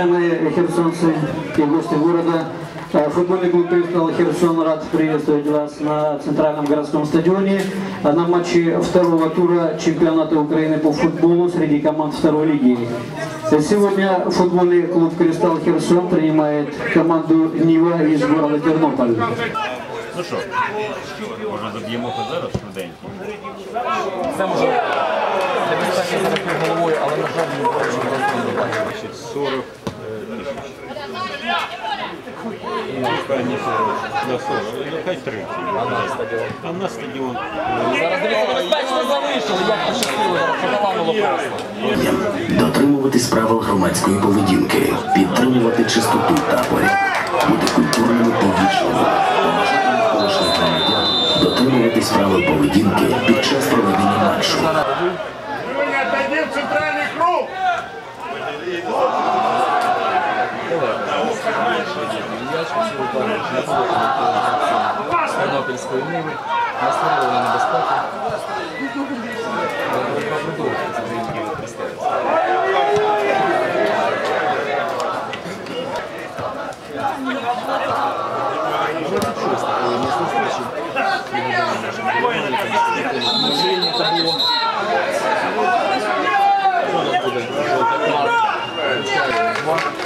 Уважаемые херсонцы и гости города, э, футбольный клуб «Кристалл Херсон» рад приветствовать вас на Центральном городском стадионе э, на матче второго тура чемпионата Украины по футболу среди команд второй лиги. Сегодня футбольный клуб «Кристалл Херсон» принимает команду «Нива» из города Тернополь. Ну що, може заб'ємо зараз швиденько? Це може небезпечно зараз під головою, але на жаль, не бачимо. Значить, 40 е, тисяч. Ну, хай не 40, на 40, ну, хай 30. А на стадіон. Зараз дивіться, небезпечно залишили, як пощастило. Дотримуватись правил громадської поведінки, підтримувати чистоту та бути культурними та вічними, поважати навколишніх громадян, дотримуватись правил поведінки під час проведення матчу. Тернопільської ниви, настроєна небезпека. Продовжується це Київ представиться. Можливо, це було. Зараз буде жовта картка. Включаємо два.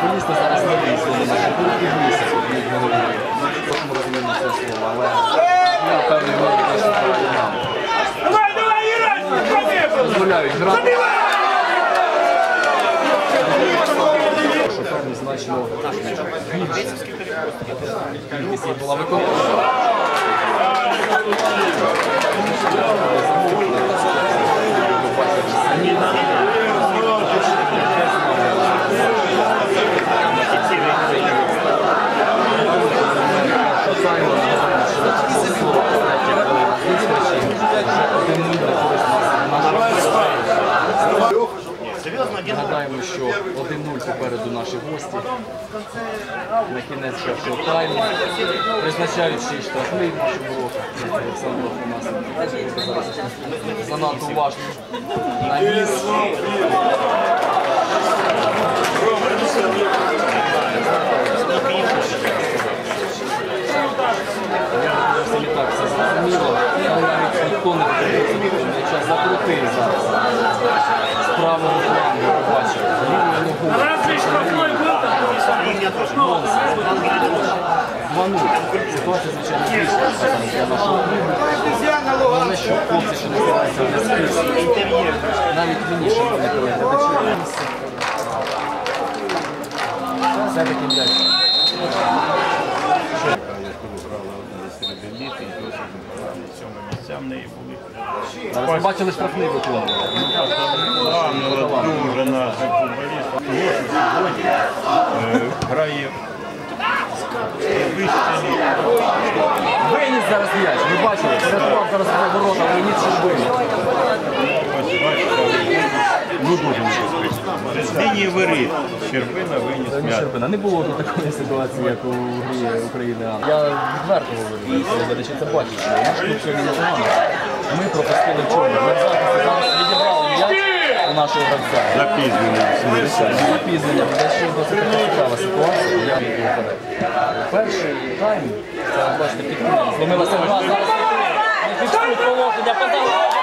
Футболісти зараз не вийшли на наші групи висять від голови. В кожному розумінні це слово, але я певний мові теж нам. Давай, давай, Ира! Дозволяють грати. Що певно значно більше. Їх була виконана. Нагадаємо, що 1-0 попереду наші гості. На кінець першого тайму. Призначають ще штрафний року. Олександр у нас зараз занадто уважно На Все не так все зрозуміло. Але навіть ніхто не подивився, м'яча закрутив зараз. З правого флангу я побачив. Лівою ногою. Разве штрафной был там? 2-0. Ситуація, звичайно, для нашого клубу. Що хлопці, називається, не скрізь. Навіть мені, що вони коли глядачі. Все-таки м'яч. середині, цьому місця в неї були. Зараз ми бачили штрафний виконували. Дуже наш футболіст. Е, грає Виніс зараз м'яч, ви бачили, порятував зараз ворота, виніс. Ось ну дуже небезпечно. З лінії воріт Щербина виніс Ні, м'яч. Щербина, не було тут такої ситуації, як у грі України. Я відверто говорю, що глядачі це що сьогодні непогано. Ми пропустили чому. Ми зараз у нашого гравця. Запізнення. Запізнення, дещо досить така цікава ситуація. Я її вперед. Перший тайм, це бачите, підкрутили. Зломилася гра, зараз не фіксують положення, подали.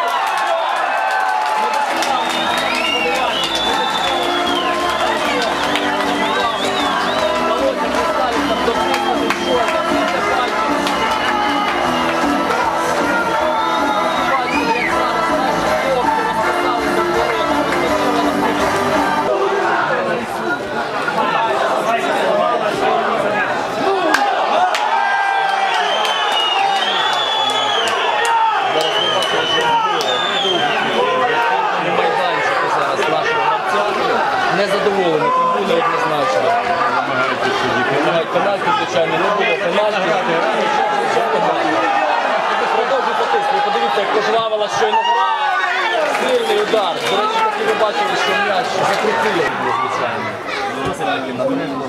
Незадоволені, трибуни однозначно. Вимагають пенальті, звичайно, не було пенальті. Продовжуй потиснути. Подивіться, як пожвавила щойно гра. Сильний удар. До речі, так і ви бачили, що м'яч закрутили, звичайно. досить таки напрямку.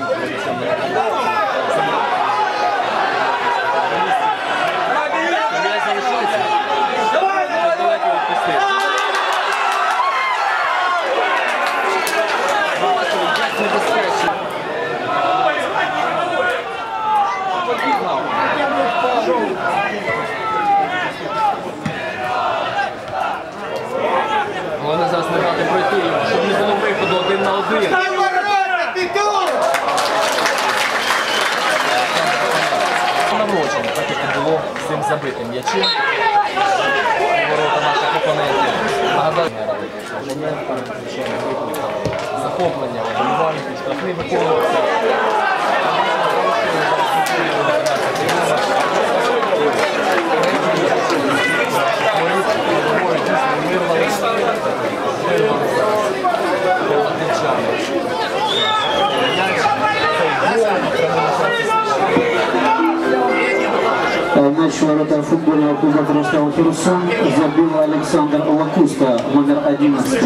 М'яч залишається. Далеко відпустив. Бачите, як небезпечно. Головне зараз не дати пройти його, щоб не було виходу один на один. Наврочено, так як і було з м'ячі. Ворота наших опонентів. Нагадаю, момент там, звичайно, викликав захоплення вболівальників, штрафний виконувався. Э, Мяч в ворота футбольного клуба Красного Херсон забил Александр Лакуста, номер 11.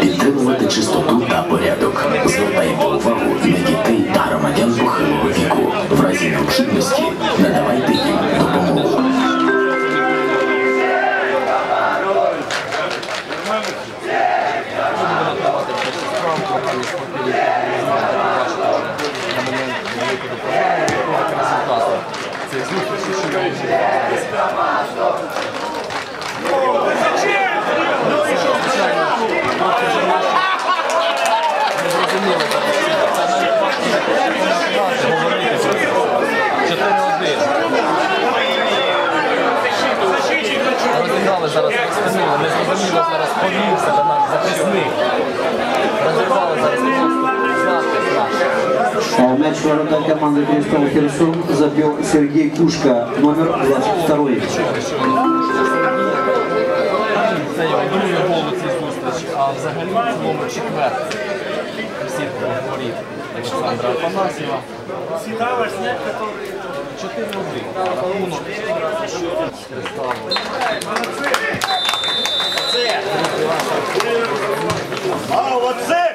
Підтримувати чистоту та порядок. Звертаємо увагу на дітей та громадян похилого віку. В разі необхідності 4-1. Зараз спинили, не зрозуміло зараз повів себе наш захисник. Розірвали зараз Мяч ворота команды Крестов Херсон забил Сергей Кушка, номер 22. Це його другий гол цій а в цілому четвертий. Сітку воріт Олександра Афанасьєва. 4-1. Рахунок. Кристалу. А, оце!